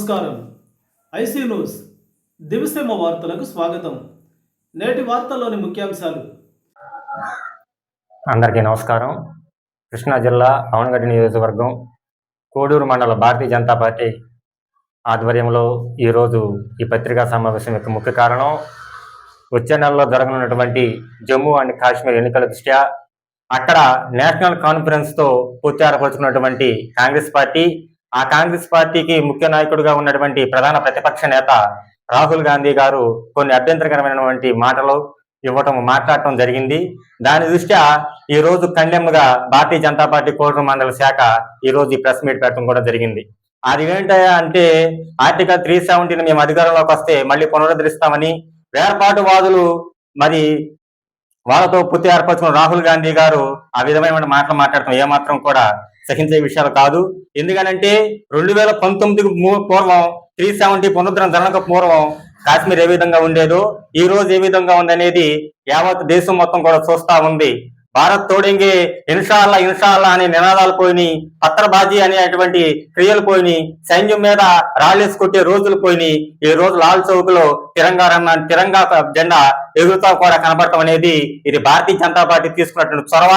నమస్కారం. IC news. దివిసేమ వార్తలకు స్వాగతం. నేటి వార్తల్లోని ముఖ్యాంశాలు. అందరికీ నమస్కారం. కృష్ణా జిల్లా అవనగడ్డ నియోజకవర్గం కోడూరు మండల భారతీయ జనతా పార్టీ ఆధ్వర్యంలో ఈరోజు ఈ పత్రికా సమావేశం యొక్క ముఖ్య కారణం వచ్చే నెలలో జరగనున్నటువంటి జమ్మూ అండ్ కాశ్మీర్ ఎన్నికల దృష్ట్యా అక్కడ నేషనల్ కాన్ఫరెన్స్తో పూర్తిపరుచుకున్నటువంటి కాంగ్రెస్ పార్టీ ఆ కాంగ్రెస్ పార్టీకి ముఖ్య నాయకుడిగా ఉన్నటువంటి ప్రధాన ప్రతిపక్ష నేత రాహుల్ గాంధీ గారు కొన్ని అభ్యంతరకరమైనటువంటి మాటలు ఇవ్వటం మాట్లాడటం జరిగింది. దాని దృష్ట్యా ఈ రోజు కండెమ్గా భారతీయ జనతా పార్టీ కోటూరు మండల శాఖ ఈ రోజు ఈ ప్రెస్ మీట్ పెట్టడం కూడా జరిగింది. అది ఏంటయ్యా అంటే ఆర్టికల్ త్రీ సెవెంటీని మేము అధికారంలోకి వస్తే మళ్ళీ పునరుద్ధరిస్తామని వేర్పాటువాదులు మరి వాళ్ళతో పుత్తి ఏర్పరచుకున్న రాహుల్ గాంధీ గారు ఆ విధమైన మాటలు మాట్లాడటం ఏమాత్రం కూడా సహించే విషయాలు కాదు. ఎందుకనంటే రెండు వేల పంతొమ్మిది పూర్వం త్రీ సెవెంటీ పునరుద్ధరణ జరగక పూర్వం కాశ్మీర్ ఏ విధంగా ఉండేదో ఈ రోజు ఏ విధంగా ఉందనేది యావత్ దేశం మొత్తం కూడా చూస్తా ఉంది. భారత్ తోడింగే ఇన్షాల్లా ఇన్షాల్లా అనే నినాదాలు పోయినాయి పత్రబాజీ అనేటువంటి క్రియలు పోయినాయి సైన్యం మీద రాళ్ళేసి కొట్టే రోజులు పోయినాయి ఈ రోజు లాల్ చౌక్లో తిరంగా రన్న తిరంగా జెండా ఎగురుతా కూడా కనబడటం అనేది ఇది భారతీయ జనతా పార్టీ తీసుకున్నటువంటి చొరవ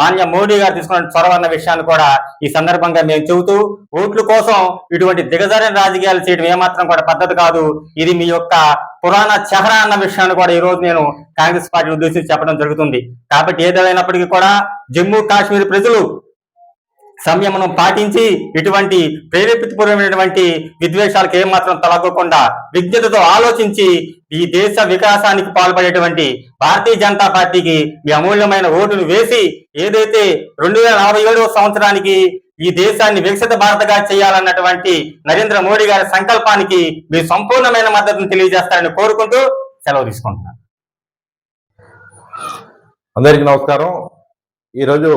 మాన్య మోడీ గారు తీసుకున్న చొరవ అన్న విషయాన్ని కూడా ఈ సందర్భంగా మేము చెబుతూ ఓట్ల కోసం ఇటువంటి దిగజారిన రాజకీయాలు చేయడం ఏమాత్రం కూడా పద్ధతి కాదు. ఇది మీ యొక్క పురాణ చెహరా అన్న విషయాన్ని కూడా ఈ రోజు నేను కాంగ్రెస్ పార్టీ ఉద్దేశించి చెప్పడం జరుగుతుంది. కాబట్టి ఏదేమైనప్పటికీ కూడా జమ్మూ కాశ్మీర్ ప్రజలు సంయమనం పాటించి ఇటువంటి ప్రేరేపితపూర్వమైనటువంటి విద్వేషాలకు ఏమాత్రం తలగకుండా విజ్ఞతతో ఆలోచించి ఈ దేశ వికాసానికి పాల్పడేటువంటి భారతీయ జనతా పార్టీకి మీ అమూల్యమైన ఓటును వేసి ఏదైతే రెండు వేల సంవత్సరానికి ఈ దేశాన్ని వికసిత భారతగా చేయాలన్నటువంటి నరేంద్ర మోడీ గారి సంకల్పానికి మీ సంపూర్ణమైన మద్దతును తెలియజేస్తారని కోరుకుంటూ సెలవు తీసుకుంటున్నాను. అందరికీ నమస్కారం. ఈరోజు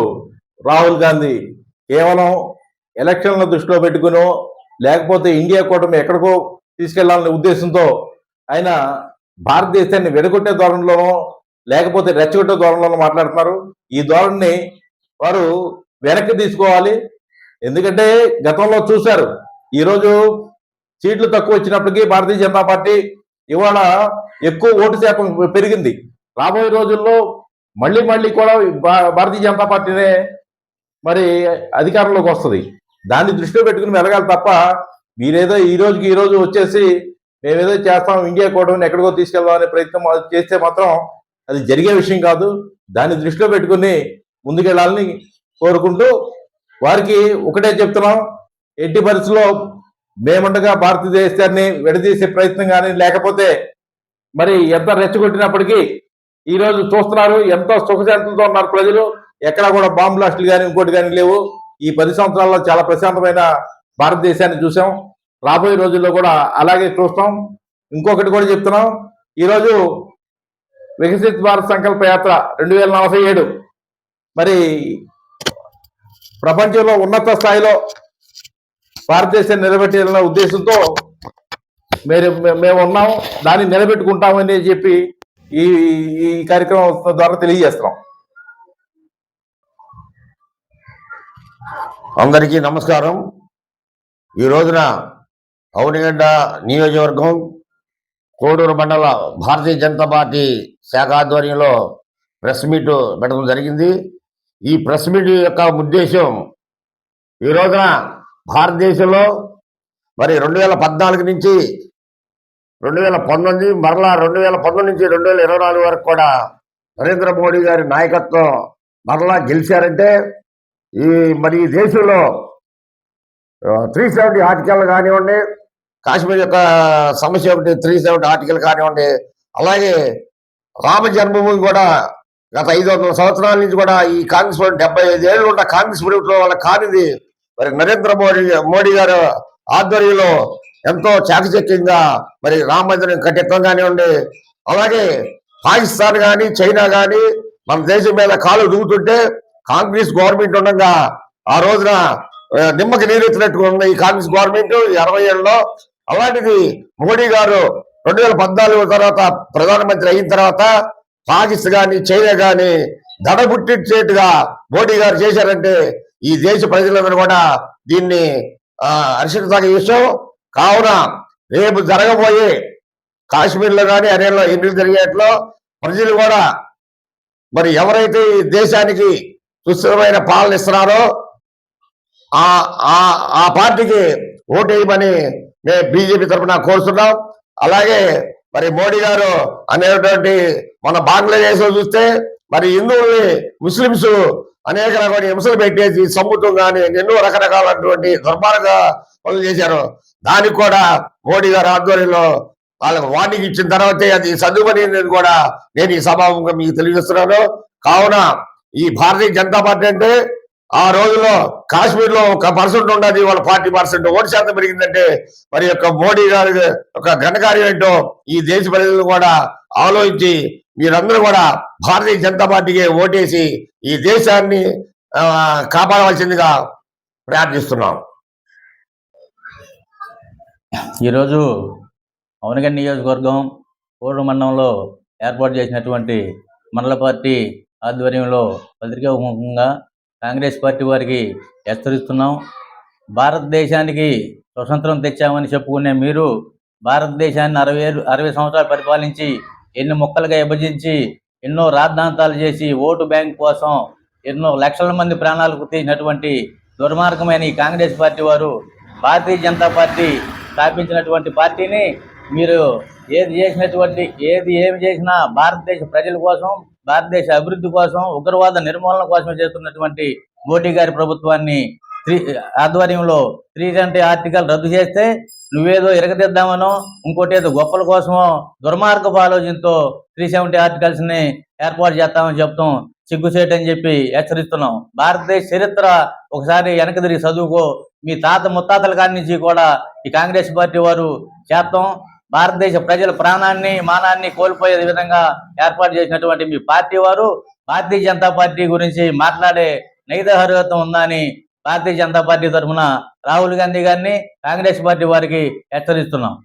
రాహుల్ గాంధీ కేవలం ఎలక్షన్ల దృష్టిలో పెట్టుకునో లేకపోతే ఇండియా కూటమి ఎక్కడికో తీసుకెళ్ళాలనే ఉద్దేశంతో ఆయన భారతదేశాన్ని వెడగొట్టే ధోరణిలోనో లేకపోతే రెచ్చగొట్టే ధోరణిలోనో మాట్లాడుతున్నారు. ఈ ధోరణిని వారు వెనక్కి తీసుకోవాలి. ఎందుకంటే గతంలో చూశారు ఈరోజు సీట్లు తక్కువ వచ్చినప్పటికీ భారతీయ జనతా పార్టీ ఇవాళ ఎక్కువ ఓటు శాతం పెరిగింది. రాబోయే రోజుల్లో మళ్ళీ మళ్ళీ కూడా భా- భారతీయ జనతా పార్టీనే మరి అధికారంలోకి వస్తుంది. దాన్ని దృష్టిలో పెట్టుకుని వెలగాలి తప్ప మీరేదో ఈ రోజుకి ఈ రోజు వచ్చేసి మేమేదో చేస్తాం ఇండియా కూటమిని ఎక్కడికో తీసుకెళ్దామనే ప్రయత్నం అది చేస్తే మాత్రం అది జరిగే విషయం కాదు. దాన్ని దృష్టిలో పెట్టుకుని ముందుకెళ్ళాలని కోరుకుంటూ వారికి ఒకటే చెప్తున్నాం ఎట్టి పరిస్థితుల్లో మేముండగా భారతదేశాన్ని విడదీసే ప్రయత్నం కానీ లేకపోతే మరి ఎంత రెచ్చగొట్టినప్పటికీ ఈరోజు చూస్తున్నారు ఎంతో సుఖశాంతులతో ఉన్నారు ప్రజలు. ఎక్కడా కూడా బాంబు బ్లాస్టులు కానీ ఇంకోటి కానీ లేవు. ఈ పది సంవత్సరాల్లో చాలా ప్రశాంతమైన భారతదేశాన్ని చూసాం. రాబోయే రోజుల్లో కూడా అలాగే చూస్తాం. ఇంకొకటి కూడా చెప్తున్నాం. ఈరోజు వికసిత్ భారత్ సంకల్ప యాత్ర రెండు వేల నలభై ఏడు. మరి ప్రపంచంలో ఉన్నత స్థాయిలో భారతదేశాన్ని నిలబెట్టాలన్న ఉద్దేశంతో మీరు మేము ఉన్నాం దాన్ని నిలబెట్టుకుంటామని చెప్పి ఈ ఈ కార్యక్రమం ద్వారా తెలియజేస్తున్నాం. అందరికీ నమస్కారం. ఈ రోజున అవునిగడ్డ నియోజకవర్గం కోడూరు మండల భారతీయ జనతా పార్టీ శాఖ ఆధ్వర్యంలో ప్రెస్ మీట్ పెట్టడం జరిగింది. ఈ ప్రెస్ మీట్ యొక్క ఉద్దేశం ఈ రోజున భారతదేశంలో మరి రెండు వేల పద్నాలుగు నుంచి రెండు వేల పంతొమ్మిది మరలా రెండు వేల పంతొమ్మిది నుంచి రెండు వేల ఇరవై నాలుగు వరకు కూడా నరేంద్ర మోడీ గారి నాయకత్వం మరలా గెలిచారంటే ఈ మరి ఈ దేశంలో త్రీ సెవెంటీ ఆర్టికల్ కానివ్వండి కాశ్మీర్ యొక్క సమస్య ఒకటి త్రీ సెవెంటీ ఆర్టికల్ కానివ్వండి అలాగే రామ జన్మభూమి కూడా గత ఐదు వందల సంవత్సరాల నుంచి కూడా ఈ కాంగ్రెస్ ప్రభుత్వం డెబ్బై ఐదు ఏళ్ళు ఉన్న కాంగ్రెస్ ప్రభుత్వం వాళ్ళ కానిది మరి నరేంద్ర మోడీ మోడీ గారు ఆధ్వర్యంలో ఎంతో చాకచక్యంగా మరి రామ మందిరం కట్టిత్వం కానివ్వండి అలాగే పాకిస్తాన్ కానీ చైనా కానీ మన దేశం మీద కాలు దూగుతుంటే కాంగ్రెస్ గవర్నమెంట్ ఉండగా ఆ రోజున నిమ్మకి నీరెత్తినట్టుగా ఉన్న ఈ కాంగ్రెస్ గవర్నమెంట్ అరవై ఏళ్ళలో అలాంటిది మోడీ గారు రెండు వేల పద్నాలుగు తర్వాత ప్రధానమంత్రి అయిన తర్వాత పాకిస్తాన్ కానీ చైనా కానీ దడబుట్టిచ్చేట్టుగా మోడీ గారు చేశారంటే ఈ దేశ ప్రజలందరూ కూడా దీన్ని ఆ, విషయం కావున రేపు జరగబోయే కాశ్మీర్లో కానీ హర్యానాలో ఎన్నికలు జరిగేట్లో ప్రజలు కూడా మరి ఎవరైతే ఈ దేశానికి సుస్థిరమైన పాలన ఇస్తున్నారో ఆ ఆ ఆ పార్టీకి ఓటేయమని మేము బీజేపీ తరఫున కోరుతున్నాం. అలాగే మరి మోడీ గారు అనేటువంటి మన బంగ్లాదేశ్ చూస్తే మరి హిందువుల్ని ముస్లింస్ అనేక రకమైన హింసలు పెట్టేసి సమ్ముతం కానీ ఎన్నో రకరకాలటువంటి దుర్మార్గ పనులు చేశారు. దానికి కూడా మోడీ గారు ఆధ్వర్యంలో వాళ్ళకు వార్నింగ్ ఇచ్చిన తర్వాతే అది సర్దుమని కూడా నేను ఈ సభాముఖంగా మీకు తెలియజేస్తున్నాను. కావున ఈ భారతీయ జనతా పార్టీ అంటే ఆ రోజుల్లో కాశ్మీర్లో ఒక పర్సెంట్ ఉండదు వాళ్ళ ఫార్టీ పర్సెంట్. ఓటు శాతం పెరిగిందంటే మరి యొక్క మోడీ గారి యొక్క ఘనకార్యం ఏంటో ఈ దేశ ప్రజలు కూడా ఆలోచించి మీరందరూ కూడా భారతీయ జనతా పార్టీకి ఓటేసి ఈ దేశాన్ని కాపాడవలసిందిగా ప్రార్థిస్తున్నాం. ఈరోజు అవనగండి నియోజకవర్గం కోడు మండలంలో ఏర్పాటు చేసినటువంటి మండల పార్టీ ఆధ్వర్యంలో పత్రికాముఖంగా కాంగ్రెస్ పార్టీ వారికి హెచ్చరిస్తున్నాం. భారతదేశానికి స్వతంత్రం తెచ్చామని చెప్పుకునే మీరు భారతదేశాన్ని అరవై ఏడు అరవై సంవత్సరాలు పరిపాలించి ఎన్ని ముక్కలుగా విభజించి ఎన్నో రాద్ధాంతాలు చేసి ఓటు బ్యాంక్ కోసం ఎన్నో లక్షల మంది ప్రాణాలకు తీసినటువంటి దుర్మార్గమైన ఈ కాంగ్రెస్ పార్టీ వారు భారతీయ జనతా పార్టీ స్థాపించినటువంటి పార్టీని మీరు ఏది చేసినటువంటి ఏది ఏమి చేసినా భారతదేశ ప్రజల కోసం భారతదేశ అభివృద్ధి కోసం ఉగ్రవాద నిర్మూలన కోసం చేస్తున్నటువంటి మోడీ గారి ప్రభుత్వాన్ని త్రీ ఆధ్వర్యంలో త్రీ ట్వంటీ ఆర్టికల్ రద్దు చేస్తే నువ్వేదో ఎరగదిద్దామనో ఇంకోటి ఏదో గొప్పల కోసమో దుర్మార్గపు ఆలోచనతో త్రీ సెవెంటీ ఆర్టికల్స్ని ఏర్పాటు చేస్తామని చెప్తాం సిగ్గుచేటని చెప్పి హెచ్చరిస్తున్నాం. భారతదేశ చరిత్ర ఒకసారి వెనక తిరిగి చదువుకో మీ తాత ముత్తాతల కాడి నుంచి కూడా ఈ కాంగ్రెస్ పార్టీ వారు చేస్తాం. భారతదేశ ప్రజల ప్రాణాన్ని మానాన్ని కోల్పోయే విధంగా ఏర్పాటు చేసినటువంటి మీ పార్టీ వారు భారతీయ జనతా పార్టీ గురించి మాట్లాడే నైతిక అర్హత ఉందని భారతీయ జనతా పార్టీ తరఫున రాహుల్ గాంధీ గారిని కాంగ్రెస్ పార్టీ వారికి హెచ్చరిస్తున్నాం.